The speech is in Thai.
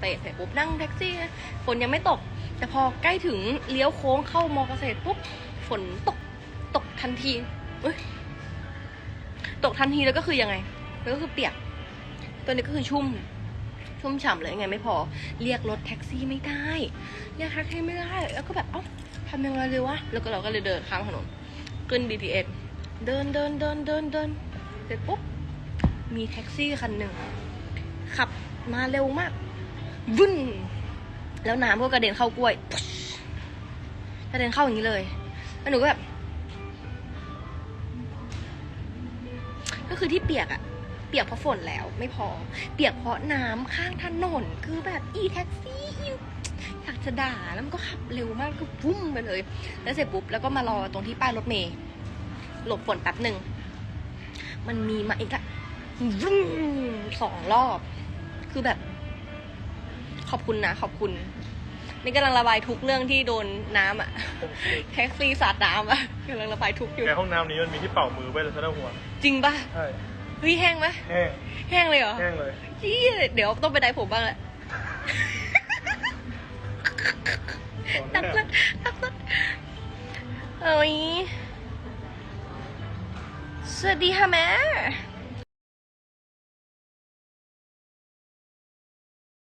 เสร็จปุ๊บนั่งแท็กซี่ฝนยังไม่ตก แต่พอใกล้ถึงเลี้ยวโค้งเข้ามอเกษตรปุ๊บฝนตกตกทันทีตกทันทีแล้วก็คือยังไงแล้วก็คือเปียก ตัวนี้ก็คือชุ่ม ชุ่มฉ่ำเลยยังไงไม่พอ เรียกรถแท็กซี่ไม่ได้เรียกแท็กซี่ไม่ได้ แล้วก็แบบเอ้าทำยังไงเลยวะแล้วก็เราก็เลยเดินข้ามถนนขึ้น BTS เดินเดินเดินเดินเดินเสร็จปุ๊บมีแท็กซี่คันหนึ่งขับมาเร็วมาก วุ่นแล้วน้ำก็กระเด็นเข้ากล้วยกระเด็นเข้าอย่างนี้เลยแล้วหนูก็แบบก็คือที่เปียกอะเปียกเพราะฝนแล้วไม่พอ เปียกเพราะน้ำข้างถนนคือแบบอีแท็กซี่อยากจะด่าแล้วมันก็ขับเร็วมากก็วุ้มไปเลย แล้วเสร็จปุ๊บแล้วก็มารอตรงที่ป้ายรถเมย์หลบฝนแป๊บหนึ่งมันมีมาอีกอะวุ้มสองรอบ คือแบบ ขอบคุณนะ ขอบคุณ นี่กำลังระบายทุกข์เรื่องที่โดนน้ำอะแท็กซี่สาดน้ำอะกำลังระบายทุกข์อยู่ในห้องน้ำนี้มันมีที่เป่ามือไว้เลยซะนะหัว จริงป่ะใช่เฮ้ยแห้งไหมแห้งแห้งเลยเหรอแห้งเลยจี้เดี๋ยวต้องไปไดร์ผมบ้างแหละขอตักแน่สักตักสักเอ้ยสวัสดีค่ะแม่